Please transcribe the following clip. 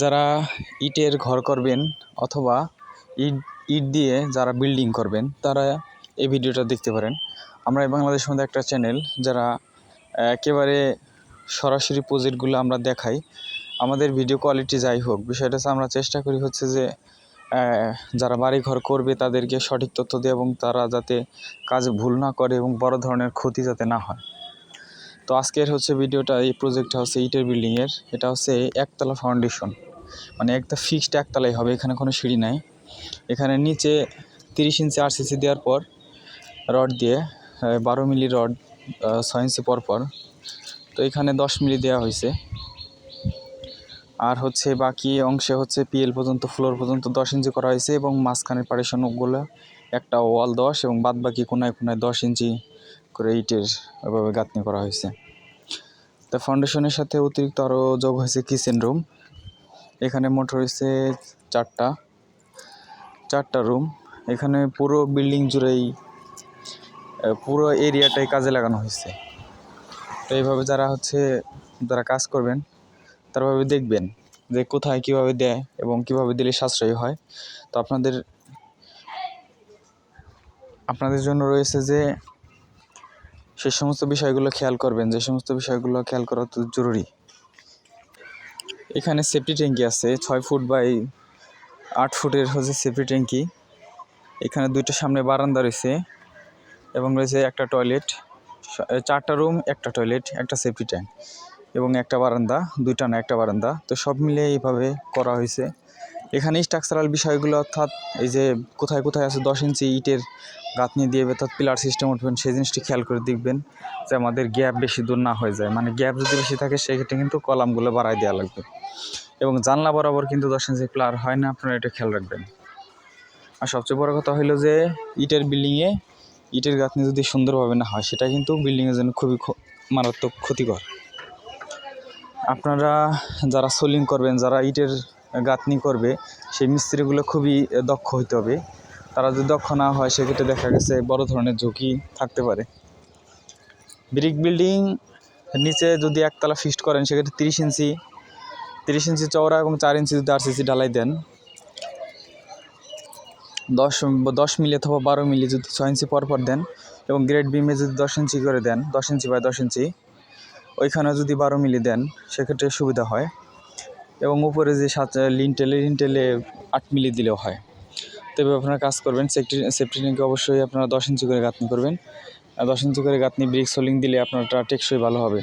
যারা ইটের ঘর করবেন অথবা ইট ইট দিয়ে যারা বিল্ডিং করবেন, তারা এই ভিডিওটা দেখতে পারেন। আমরা এই মধ্যে একটা চ্যানেল যারা একেবারে সরাসরি প্রজেক্টগুলো আমরা দেখাই, আমাদের ভিডিও কোয়ালিটি যাই হোক, বিষয়টা হচ্ছে আমরা চেষ্টা করি হচ্ছে যে যারা বাড়ি ঘর করবে তাদেরকে সঠিক তথ্য দিয়ে এবং তারা যাতে কাজ ভুল না করে এবং বড় ধরনের ক্ষতি যাতে না হয়। তো আজকের হচ্ছে ভিডিওটা, এই প্রজেক্টটা হচ্ছে ইটের বিল্ডিংয়ের এটা হচ্ছে একতলা ফাউন্ডেশন মানে একটা ফিক্সড একতলাই হবে, এখানে কোনো সিঁড়ি নাই। এখানে নিচে তিরিশ ইঞ্চি আর আরসিসি দেওয়ার পর, রড দিয়ে বারো মিলি রড ছয় ইঞ্চি পর পর। তো এখানে দশ মিলি দেওয়া হয়েছে। আর হচ্ছে বাকি অংশে হচ্ছে পিএল পর্যন্ত ফ্লোর পর্যন্ত দশ ইঞ্চি করা হয়েছে এবং মাঝখানের পারেশনগুলো একটা ওয়াল দশ এবং বাদ বাকি কোনায় কোনায় দশ ইঞ্চি করে ইটের ওইভাবে গাঁথনি করা হয়েছে। তা ফাউন্ডেশনের সাথে অতিরিক্ত আরও যোগ হয়েছে কিচেন রুম এখানে মোট হয়েছে চারটা চারটা রুম এখানে পুরো বিল্ডিং জুড়েই পুরো এরিয়াটাই কাজে লাগানো হয়েছে। তো এইভাবে যারা হচ্ছে, যারা কাজ করবেন, তারা ভাবে দেখবেন যে কোথায় কীভাবে দেয় এবং কীভাবে দিলে সাশ্রয়ী হয়। তো আপনাদের আপনাদের জন্য রয়েছে যে সে সমস্ত বিষয়গুলো খেয়াল করবেন, যে সমস্ত বিষয়গুলো খেয়াল করা তো জরুরি। এখানে সেফটি ট্যাঙ্কি আছে, ছয় ফুট বাই আট ফুটের হচ্ছে সেফটি ট্যাঙ্কি। এখানে দুইটা সামনে বারান্দা রয়েছে এবং রয়েছে একটা টয়লেট চারটা রুম একটা টয়লেট একটা সেফটি ট্যাঙ্ক এবং একটা বারান্দা, দুইটা না, একটা বারান্দা। তো সব মিলিয়ে এইভাবে করা হয়েছে। এখানে স্ট্রাকচারাল বিষয়গুলো অর্থাৎ এই যে কোথায় কোথায় আছে দশ ইঞ্চি ইটের গাঁথনি দিয়ে অর্থাৎ পিলার সিস্টেম উঠবেন, সেই জিনিসটি খেয়াল করে দেখবেন যে আমাদের গ্যাপ বেশি দূর না হয়ে যায়। মানে গ্যাপ যদি বেশি থাকে, সেক্ষেত্রে কিন্তু কলামগুলো বাড়াই দেওয়া লাগবে। এবং জানলা বরাবর কিন্তু দশ ইঞ্চি পিলার হয় না, আপনারা এটা খেয়াল রাখবেন। আর সবচেয়ে বড় কথা হলো যে, ইটের বিল্ডিংয়ে ইটের গাঁথনি যদি সুন্দরভাবে না হয়, সেটা কিন্তু বিল্ডিংয়ের জন্য খুবই মারাত্মক ক্ষতিকর। আপনারা যারা সোলিং করবেন, যারা ইটের গাঁথনি করবে, সেই মিস্ত্রিগুলো খুবই দক্ষ হইতে হবে। তারা যদি দক্ষ না হয়, সেক্ষেত্রে দেখা গেছে বড় ধরনের ঝুঁকি থাকতে পারে। ব্রিক বিল্ডিং নিচে যদি একতলা ফিক্সড করেন, সেক্ষেত্রে তিরিশ ইঞ্চি তিরিশ ইঞ্চি চওড়া এবং চার ইঞ্চি যদি আরসিসি ঢালাই দেন, দশ দশ মিলি অথবা বারো মিলি যদি ছয় ইঞ্চি পর পর দেন এবং গ্রেড বিমে যদি দশ ইঞ্চি করে দেন, দশ ইঞ্চি বাই দশ ইঞ্চি, ওইখানে যদি বারো মিলি দেন, সেক্ষেত্রে সুবিধা হয়। এবং উপরে যে সাত লিনটেলে লিনটেলে আট মিলি দিলেও হয়। তবে আপনারা কাজ করবেন। সেফটি সেফটি ট্যাঙ্কে অবশ্যই আপনারা দশ ইঞ্চি করে গাঁথনি করবেন। দশ ইঞ্চি করে গাঁথনি ব্রিক সোলিং দিলে আপনারটা টেকসই ভালো হবে।